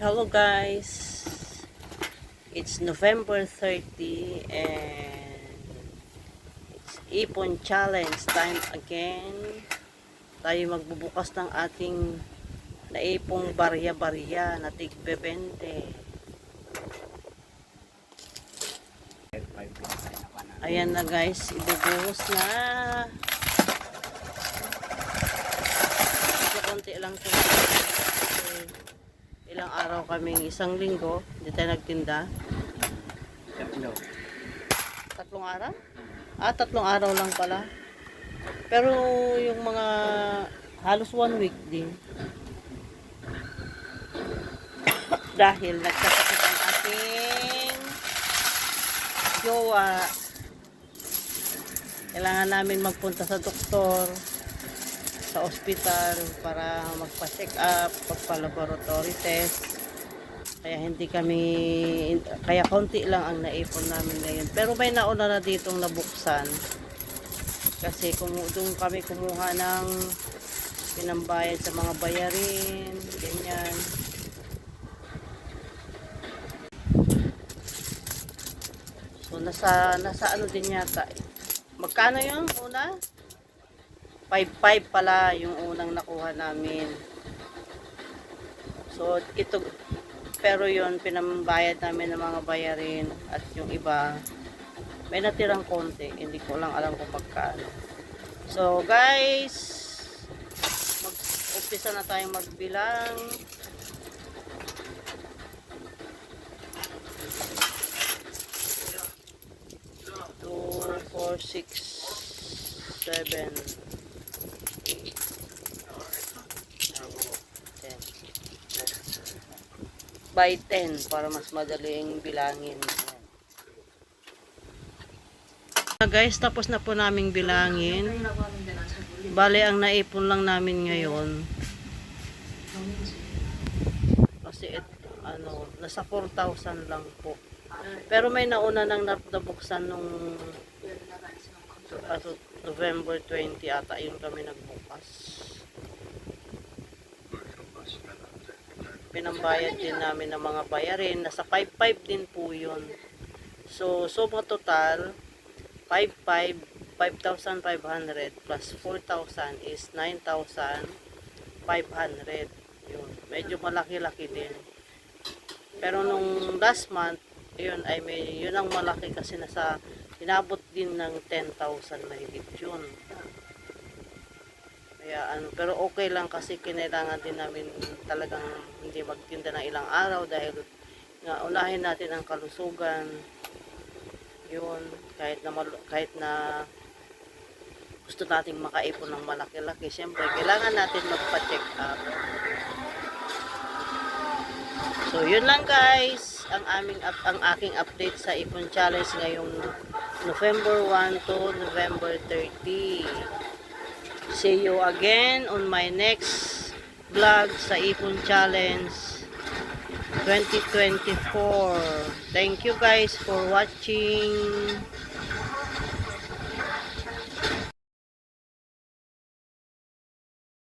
Hello guys. It's November 30 and it's Ipon Challenge time again. Tayo magbubukas ng ating naipong barya-barya na tig 20. Ayan na guys, ibubuhos na. Medyo konti lang ito. Ilang araw kaming isang linggo, hindi tayo nagtinda. Tatlo. Tatlong araw? Ah, tatlong araw lang pala. Pero yung mga halos one week din. Dahil nagkasakit ang ating jowa. Kailangan namin magpunta sa doktor sa ospital para magpa-check up, magpa-laboratory test. Kaya hindi kami, kaya konti lang ang naipon namin ngayon. Pero may nauna na ditong nabuksan. Kasi kung doon kami kumuha ng pinambayad sa mga bayarin, ganyan. So nasa nasa ano din yata. Magkano yung una? 5-5 pala yung unang nakuha namin. So ito pero yon pinambayad namin ng mga bayarin at yung iba may natirang konti. Hindi ko lang alam kung magkano. So guys, mag-umpisa na tayong magbilang. Two, four, six, seven, By 10 para mas madaling bilangin. Ayan. Guys, tapos na po naming bilangin. Bale, ang naipon lang namin ngayon. Kasi, et, ano, nasa 4,000 lang po. Pero may nauna nang nab- nabuksan nung ano, November 20 ata yung kami nagbukas. Pinambayad din namin ng mga bayarin. Nasa 5,500 din po yun. So, suma total, 5,500, 5,500 plus 4,000 is 9,500. Yun. Medyo malaki-laki din. Pero nung last month, yun ay may, yun ang malaki kasi nasa, inabot din ng 10,000 na higit yun. Kaya ano, pero okay lang kasi kinailangan din namin talagang hindi magtinda ng ilang araw dahil nga unahin natin ang kalusugan. Yun, kahit na kahit na gusto nating makaipon ng malaki-laki, syempre kailangan natin magpa-check up. So, yun lang guys, ang aming up- ang aking update sa Ipon Challenge ngayong November 1 to November 30. See you again on my next vlog sa Ipon Challenge 2024. Thank you guys for watching.